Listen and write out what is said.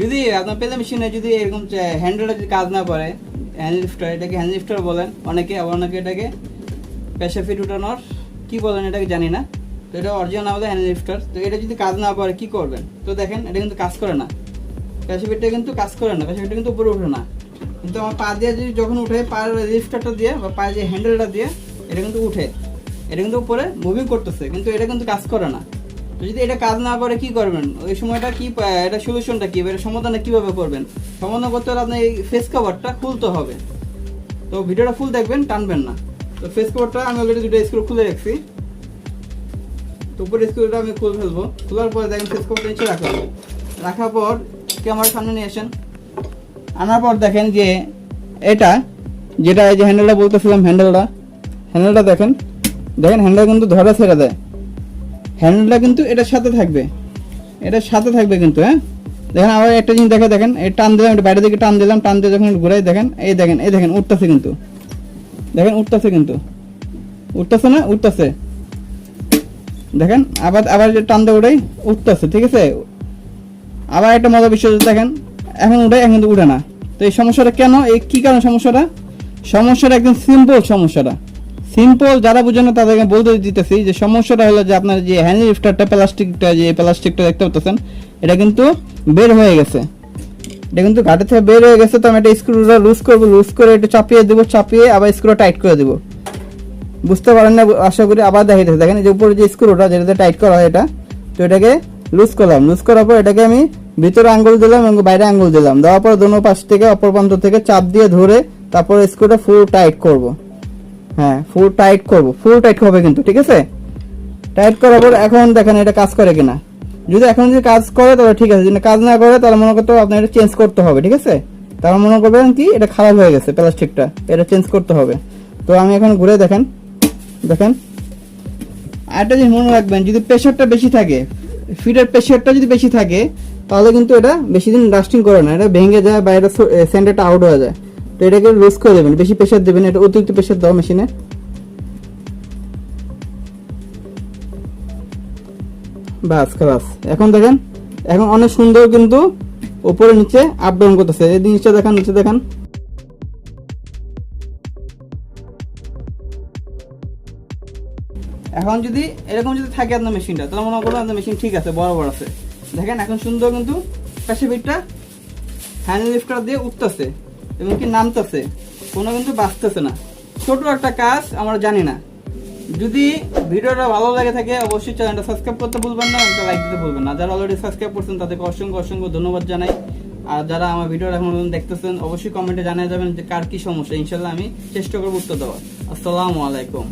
যদি আপনার পেলে মেশিনে যদি এরকম হ্যান্ডেলটা যদি কাজ না করে হ্যান্ড লিফটার এটাকে হ্যান্ড লিফটার বলেন অনেকে, আবার অনেকে এটাকে পেশা ফিট উঠানোর কী বলেন এটাকে জানি না। তো এটা অরিজিনাল আমাদের হ্যান্ড লিফটার তো এটা যদি কাজ না করে, কি করবেন? তো দেখেন, এটা কিন্তু কাজ করে না। পেশা ফিটটা কিন্তু কাজ করে না পেশা ফিটটা কিন্তু উপরে ওঠে না। কিন্তু আমার পা দিয়ে যদি যখন উঠে, পায়ের লিফটারটা দিয়ে বা পায়ের যে হ্যান্ডেলটা দিয়ে, এটা কিন্তু উঠে। এটা কিন্তু উপরে মুভিং করতেছে, কিন্তু এটা কিন্তু কাজ করে না। যদি এটা কাজ না করে, কি করবেন? ওই সময়টা কি এটা সলিউশনটা কি? এটা সমাধানটা কীভাবে করবেন? সমাধান করতে হলে আপনার এই ফেস কভারটা খুলতে হবে। তো ভিডিওটা ফুল দেখবেন, টানবেন না। তো ফেস কভারটা আমি অলরেডি দুটো স্ক্রু খুলে রাখছি। তো উপরে স্ক্রুটা আমি খুলে ফেলব। খোলার পরে দেখেন ফেস কভারটা নিচে রাখলাম রাখার পর ক্যামেরার সামনে নিয়ে আসেন। আনার পর দেখেন যে এটা, যেটা এই যে হ্যান্ডেলটা বলতেছিলাম হ্যান্ডেলটা হ্যান্ডেলটা দেখেন। দেখেন হ্যান্ডেল কিন্তু ধরে ছেড়ে দেয়। হ্যান্ডেলটা কিন্তু এটার সাথে থাকবে। এটার সাথে থাকবে কিন্তু হ্যাঁ? দেখেন আবার একটা জিনিস দেখে দেখেন, এই টান দিলাম বাইরে দিকে টান দিলাম, টান দিয়ে যখন ঘুরাই দেখেন, এই দেখেন এই দেখেন, উঠতেছে কিন্তু। দেখেন, উঠতেছে কিন্তু। উঠতেছে না? উঠতেছে। দেখেন, আবার আবার টান দিয়ে উঠাই উঠতেছে, ঠিক আছে? আবার একটা মজা বিষয় দেখেন, এখন উঠে এখন কিন্তু উঠে না। তো এই সমস্যাটা কেন? এই কী কারণ সমস্যাটা? সমস্যাটা একদম সিম্পল সমস্যাটা। সিম্পল যারা বুঝে না তাদেরকে বলতে দিতেছি যে সমস্যাটা হলো যে আপনার যে হ্যান্ড লিফটারটা প্লাস্টিকটা যে প্লাস্টিকটা দেখতে পাচ্ছেন এটা কিন্তু বের হয়ে গেছে। এটা কিন্তু ঘাটে থেকে বের হয়ে গেছে, তো আমি এটা স্ক্রুটা লুজ করব লুজ করে এটা চাপিয়ে দেবো, চাপিয়ে আবার স্ক্রু টাইট করে দেবো। বুঝতে পারেন না, আশা করি আবার দেখাইতেছে। দেখেন যে উপরে যে স্ক্রুটা যেটাতে টাইট করা হয় এটা, তো এটাকে লুজ করলাম। লুজ করার পর এটাকে আমি ভিতরে আঙ্গুল দিলাম এবং বাইরে আঙ্গুল দিলাম। দেওয়ার পর দোনো পাশ থেকে, অপর প্রান্ত থেকে চাপ দিয়ে ধরে তারপর স্ক্রুটা ফুল টাইট করব। হ্যাঁ ফুল টাইট করব। ফুল টাইট হবে কিন্তু, ঠিক আছে? টাইট করার পর এখন দেখেন এটা কাজ করে কিনা। যদি এখন যদি কাজ করে, তাহলে ঠিক আছে। যদি কাজ না করে, তাহলে মনে করতে আপনার এটা চেঞ্জ করতে হবে, ঠিক আছে? তাহলে মনে করবেন কি, এটা খারাপ হয়ে গেছে প্লাস্টিকটা। এটা চেঞ্জ করতে হবে। তো আমি এখন ঘুরে দেখেন। দেখেন। আরেকটা জিনিস মনে রাখবেন, যদি প্রেশারটা বেশি থাকে ফিডের প্রেশারটা যদি বেশি থাকে, তাহলে কিন্তু এটা বেশি দিন লাস্টিং করে না। এটা ভেঙে যায় বা এটা সেন্টারটা আউট হয়ে যায়। তো এটাকে লুজ করে দেবেন, বেশি প্রেশার দেবেন এটা অতিরিক্ত প্রেশার দাও মেশিনে বাস খালাস এখন দেখেন, এখন অনেক সুন্দর কিন্তু উপরে নিচে আপ ডাউন করতেছে। এই জিনিসটা দেখান, নিচে দেখান। এখন যদি, এরকম যদি থাকে আপনার মেশিনটা তাহলে মনে করুন আপনার মেশিন ঠিক আছে, বরাবর আছে। দেখেন, এখন সুন্দর কিন্তু প্যাসিফিকটা হ্যান্ড লিফটার দিয়ে উঠতেছে। এবং কি নামতেছে। কোনো কিন্তু বাঁচতেছে না। ছোট একটা কাজ আমরা জানি না। যদি ভিডিওটা ভালো লাগে থাকে, অবশ্যই চ্যানেলটা সাবস্ক্রাইব করতে ভুলবেন না, একটা লাইক দিতে ভুলবেন না। যারা অলরেডি সাবস্ক্রাইব করছেন, তাদেরকে অসংখ্য অসংখ্য ধন্যবাদ জানাই। আর যারা আমার ভিডিওটা এখন দেখতেছেন, অবশ্যই কমেন্টে জানিয়ে যাবেন যে কার কি সমস্যা। ইনশাল্লাহ আমি চেষ্টা করব উত্তর দেওয়ার। আসসালামু আলাইকুম।